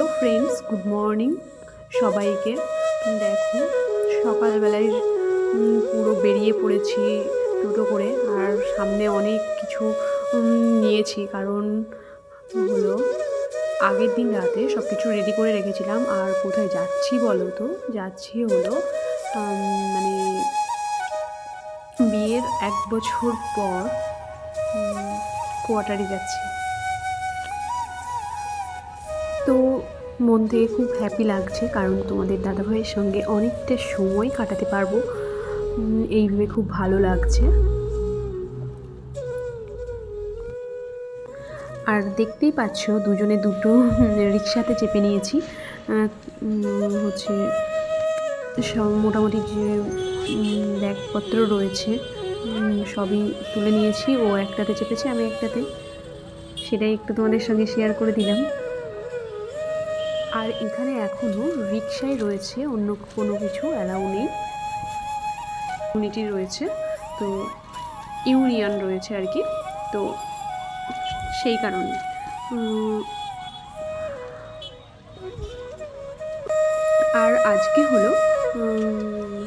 Hello friends, good morning সবাইকে। দেখো, সকালবেলায় পুরো বেরিয়ে পড়েছি টোটো করে, আর সামনে অনেক কিছু নিয়েছি। কারণ হলো, আগের দিন রাতে সব কিছু রেডি করে রেখেছিলাম। আর কোথায় যাচ্ছি বলো তো? যাচ্ছি হলো মানে বিয়ের এক বছর পর কোয়ার্টারে যাচ্ছি। তো মন থেকে খুব হ্যাপি লাগছে কারণ তোমাদের দাদাভাইয়ের সঙ্গে অনেকটা সময় কাটাতে পারব। উম, এই ভেবে খুব ভালো লাগছে। আর দেখতেই পাচ্ছ দুজনে দুটো রিক্সাতে চেপে নিয়েছি। হচ্ছে সব মোটামুটি যে ব্যাগপত্র রয়েছে সবই তুলে নিয়েছি। ও একটাতে চেপেছে আমি একটাতে। সেটাই একটু তোমাদের সঙ্গে শেয়ার করে দিলাম। আর এখানে এখনও রিক্সায় রয়েছে, অন্য কোনো কিছু অ্যালাউ নেই। ইউনিটি রয়েছে, তো ইউনিয়ন রয়েছে আর কি, তো সেই কারণে। আর আজকে হলো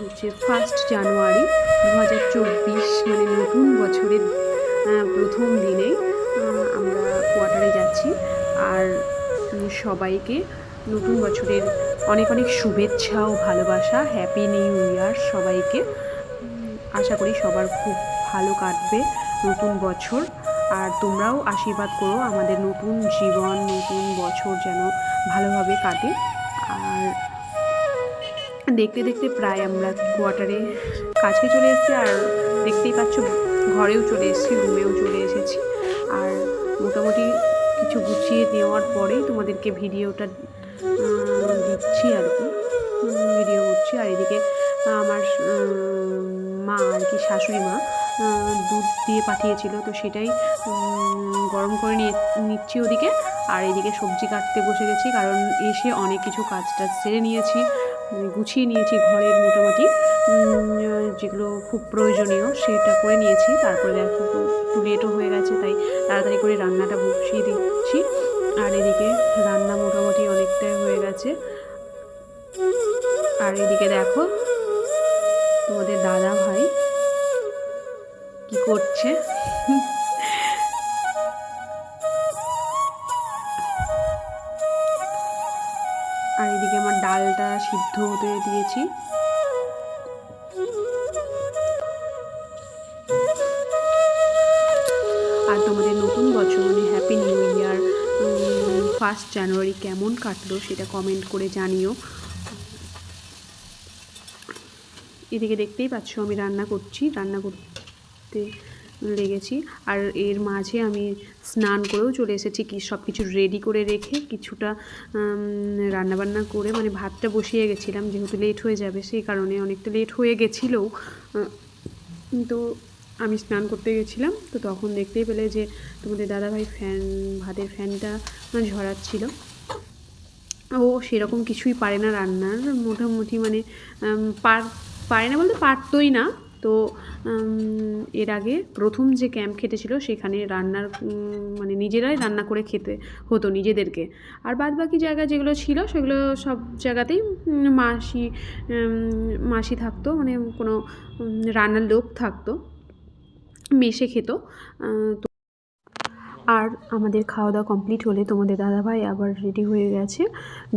হচ্ছে ফার্স্ট জানুয়ারি দু হাজার চব্বিশ মানে নতুন বছরের প্রথম দিনে আমরা কোয়ার্টারে যাচ্ছি। আর সবাইকে নতুন বছরের অনেক অনেক শুভেচ্ছা ও ভালোবাসা। হ্যাপি নিউ ইয়ার সবাইকে। আশা করি সবার খুব ভালো কাটবে নতুন বছর। আর তোমরাও আশীর্বাদ করো আমাদের নতুন জীবন, নতুন বছর যেন ভালোভাবে কাটে। আর দেখতে দেখতে প্রায় আমরা কোয়ার্টারে কাছে চলে এসেছি আর দেখতেই পাচ্ছ ঘরেও চলে এসেছি রুমেও চলে এসেছি। আর মোটামুটি কিছু গুছিয়ে নেওয়ার পরেই তোমাদেরকে ভিডিওটা দিচ্ছি আর কি। ভিডিও করছি। আর এদিকে আমার মা আর কি শাশুড়ি মা দুধ দিয়ে পাঠিয়েছিল। তো সেটাই গরম করে নিয়ে, নিচ্ছি ওদিকে। আর এদিকে সবজি কাটতে বসে গেছি, কারণ এসে অনেক কিছু কাজ টাজ সেরে নিয়েছি গুছিয়ে নিয়েছি ঘরের মোটামুটি। যেগুলো খুব প্রয়োজনীয় সেটা করে নিয়েছি। তারপরে দেখো একটু লেটও হয়ে গেছে, তাই তাড়াতাড়ি করে রান্নাটা বসিয়ে দিচ্ছি। আর এদিকে রান্না মোটামুটি অনেকটাই হয়ে গেছে। আর এদিকে দেখো, তোমাদের দাদা ভাই কি করছে? আর এদিকে আমার ডালটা সিদ্ধ হতে দিয়েছি। ফার্স্ট জানুয়ারি কেমন কাটলো সেটা কমেন্ট করে জানিও। এদিকে দেখতেই পাচ্ছ আমি রান্না করছি, রান্না করতে লেগেছি। আর এর মাঝে আমি স্নান করেও চলে এসেছি, কি সব কিছু রেডি করে রেখে কিছুটা রান্না বান্না করে মানে ভাতটা বসিয়ে গেছিলাম, যেহেতু লেট হয়ে যাবে, সেই কারণে অনেকটা লেট হয়ে গেছিল। তো আমি স্নান করতে গেছিলাম, তো তখন দেখতেই পেলে যে তোমাদের দাদাভাই ফ্যান, ভাতের ফ্যানটা ঝরাচ্ছিল। ও সেরকম কিছুই পারে না রান্নার, মোটামুটি মানে পার, পারে না বলতে পারতোই না। তো এর আগে প্রথম যে ক্যাম্প খেটেছিল সেখানে রান্নার মানে নিজেরাই রান্না করে খেতে হতো নিজেদেরকে। আর বাদ বাকি জায়গা যেগুলো ছিল সেগুলো সব জায়গাতেই মাসি মাসি থাকতো মানে কোনো রান্নার লোক থাকতো। মেশে খেত। তো আর আমাদের খাওয়া দাওয়া কমপ্লিট হলে তোমাদের দাদাভাই আবার রেডি হয়ে গেছে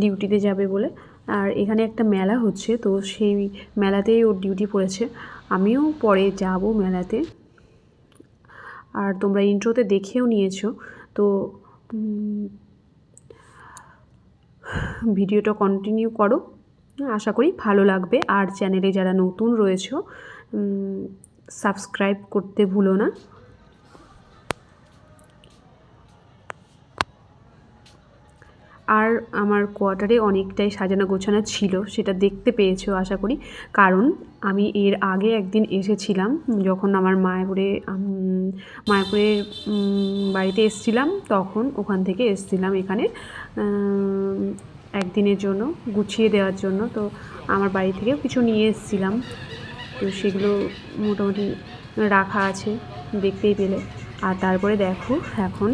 ডিউটিতে যাবে বলে। আর এখানে একটা মেলা হচ্ছে, তো সেই মেলাতেই ওর ডিউটি পড়েছে। আমিও পরে যাব মেলাতে। আর তোমরা ইন্ট্রোতে দেখেও নিয়েছো, তো ভিডিওটা কন্টিনিউ করো। আশা করি ভালো লাগবে। আর চ্যানেলে যারা নতুন রয়েছে সাবস্ক্রাইব করতে ভুলো না। আর আমার কোয়ার্টারে অনেকটাই সাজানো গোছানো ছিল সেটা দেখতে পেয়েছ আশা করি। কারণ আমি এর আগে একদিন এসেছিলাম যখন আমার মায়াপুরে উম, মায়াপুরের বাড়িতে এসেছিলাম তখন ওখান থেকে এসেছিলাম এখানে একদিনের জন্য গুছিয়ে দেওয়ার জন্য। তো আমার বাড়ি থেকেও কিছু নিয়ে এসেছিলাম। তো সেগুলো মোটামুটি রাখা আছে, দেখতেই পেলে। আর তারপরে দেখো, এখন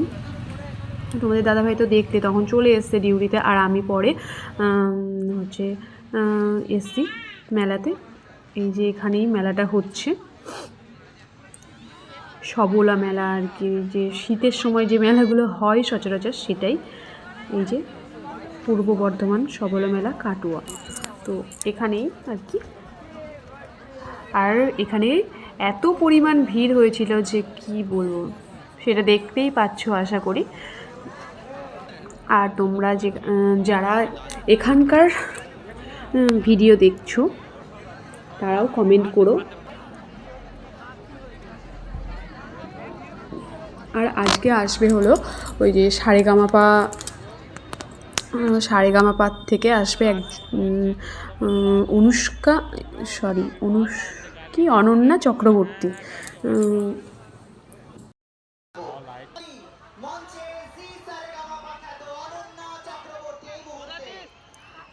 তোমাদের দাদাভাই তো দেখতে, তখন চলে এসছে ডিউটিতে, আর আমি পরে হচ্ছে এসছি মেলাতে। এই যে এখানেই মেলাটা হচ্ছে। সবলা মেলা আর কি, যে শীতের সময় যে মেলাগুলো হয় সচরাচর সেটাই। এই যে পূর্ব বর্ধমান সবলা মেলা, কাটুয়া। তো এখানেই আর কি। আর এখানে এত পরিমাণ ভিড় হয়েছিল যে কি বলব? সেটা দেখতেই পাচ্ছ আশা করি। আর তোমরা যে যারা এখানকার ভিডিও দেখছ তারাও কমেন্ট করো। আর আজকে আসবে হলো ওই যে সারেগামাপা আহ, সারেগামাপা থেকে আসবে এক অনুষ্কা সরি অনুষ কি অনন্যা চক্রবর্তী।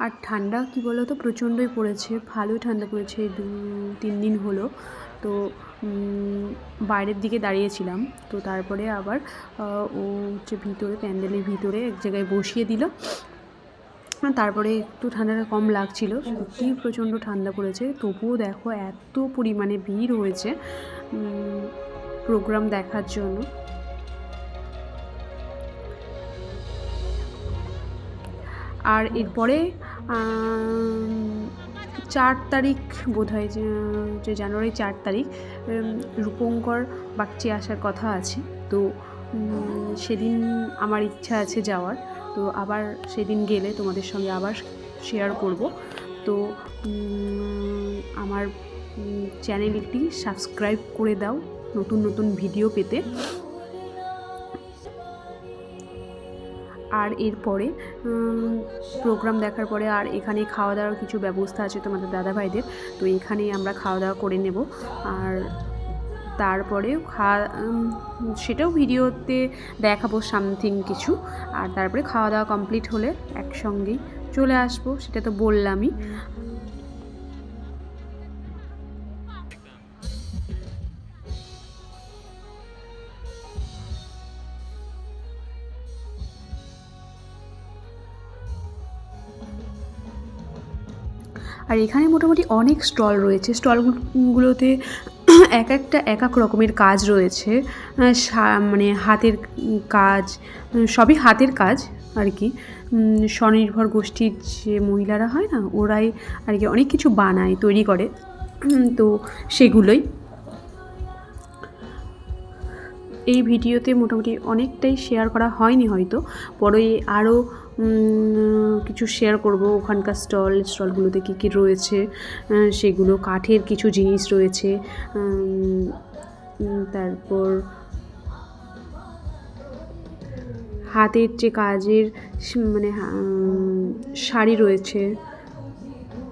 আর ঠান্ডা কি বলো তো প্রচণ্ডই পড়েছে, ভালোই ঠান্ডা পড়েছে দু তিন দিন হলো। তো বাইরের দিকে দাঁড়িয়েছিলাম, তো তারপরে আবার ও হচ্ছে ভিতরে, প্যান্ডেলের ভিতরে এক জায়গায় বসিয়ে দিল। তারপরে একটু ঠান্ডাটা কম লাগছিল। সত্যিই প্রচণ্ড ঠান্ডা পড়েছে। তবুও দেখো, এত পরিমাণে ভিড় হয়েছে প্রোগ্রাম দেখার জন্য। আর এরপরে চার তারিখ বোধ হয় যে জানুয়ারি চার তারিখ রূপঙ্কর বাগচি আসার কথা আছে। তো সেদিন আমার ইচ্ছা আছে যাওয়ার। তো আবার সেদিন গেলে তোমাদের সঙ্গে আবার শেয়ার করব। তো আমার চ্যানেলটি সাবস্ক্রাইব করে দাও নতুন নতুন ভিডিও পেতে। আর এরপরে প্রোগ্রাম দেখার পরে আর এখানে খাওয়া দাওয়ার কিছু ব্যবস্থা আছে তোমাদের দাদাভাইদের, তো এখানেই আমরা খাওয়া দাওয়া করে নেব। আর তারপরে খাওয়া সেটাও ভিডিওতে দেখাবো সামথিং কিছু। আর তারপরে খাওয়া দাওয়া কমপ্লিট হলে একসঙ্গেই চলে আসব, সেটা তো বললামই। আর এখানে মোটামুটি অনেক স্টল রয়েছে। স্টলগুলোতে এক একটা, এক এক রকমের কাজ রয়েছে। মানে হাতের কাজ সবই হাতের কাজ আর কি। স্বনির্ভর গোষ্ঠীর যে মহিলারা হয় না, ওরাই আর কি অনেক কিছু বানায়, তৈরি করে। তো সেগুলোই। এই ভিডিওতে মোটামুটি অনেকটাই শেয়ার করা হয়নি হয়তো। পরে আরও কিছু শেয়ার করব। ওখানকার স্টল স্টলগুলোতে কী কী রয়েছে সেগুলো, কাঠের কিছু জিনিস রয়েছে তারপর হাতের যে কাজের মানে শাড়ি রয়েছে।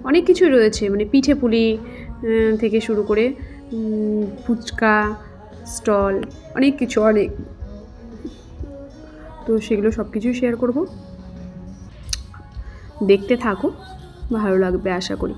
অনেক কিছু রয়েছে মানে পিঠে পুলি থেকে শুরু করে ফুচকা স্টল অনেক কিছু, অনেক। তো সেগুলো সব কিছুই শেয়ার করব। দেখতে থাকো ভালো লাগবে আশা করি।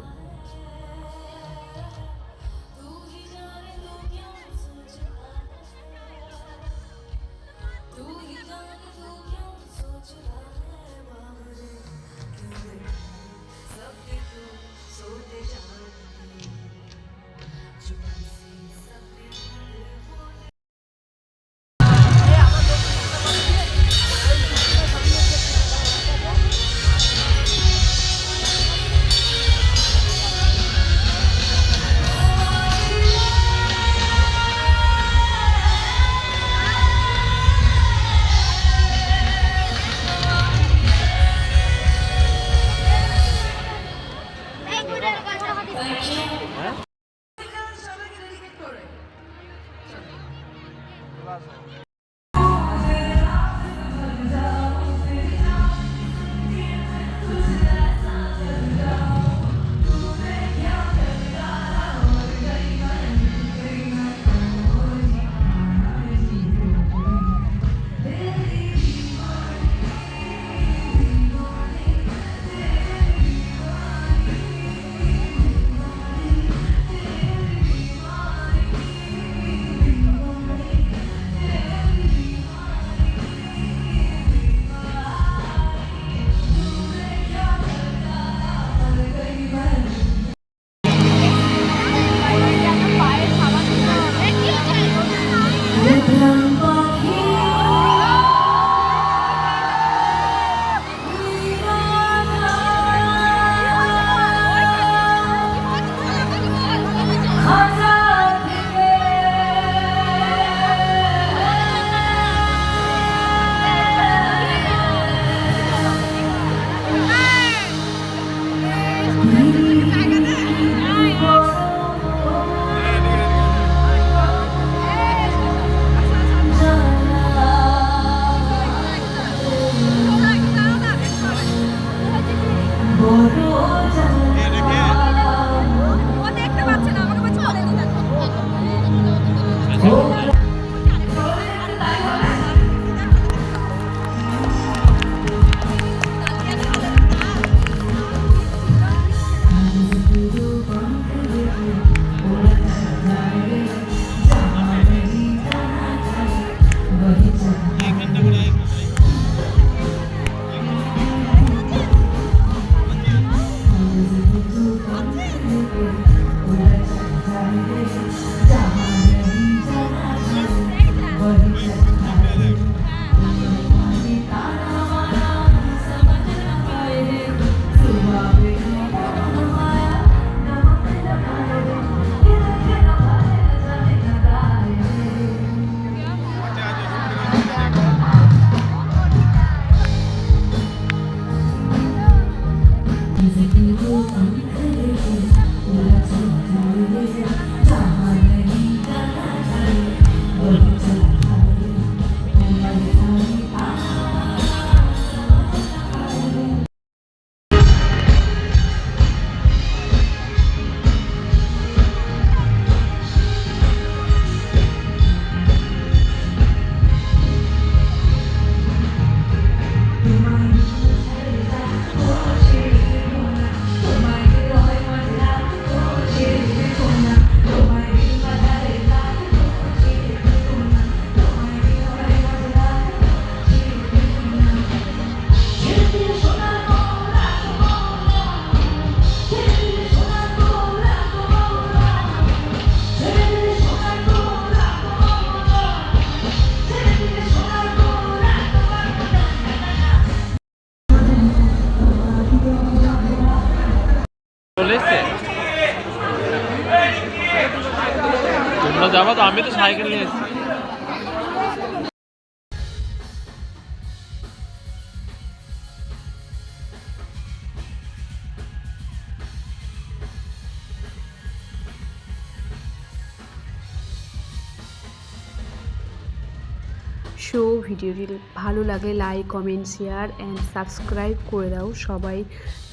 শো ভিডিওটি ভালো লাগে like comment share and subscribe করে দাও। সবাই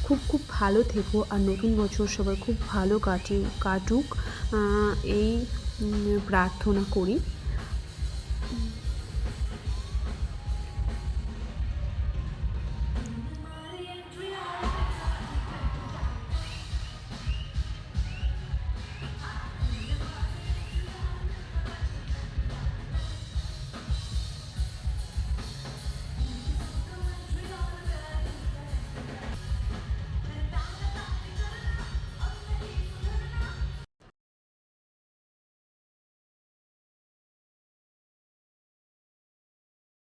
খুব খুব ভালো থেকো আর নতুন বছর সবাই খুব ভালো কাটি কাটুক। এই প্রার্থনা করি।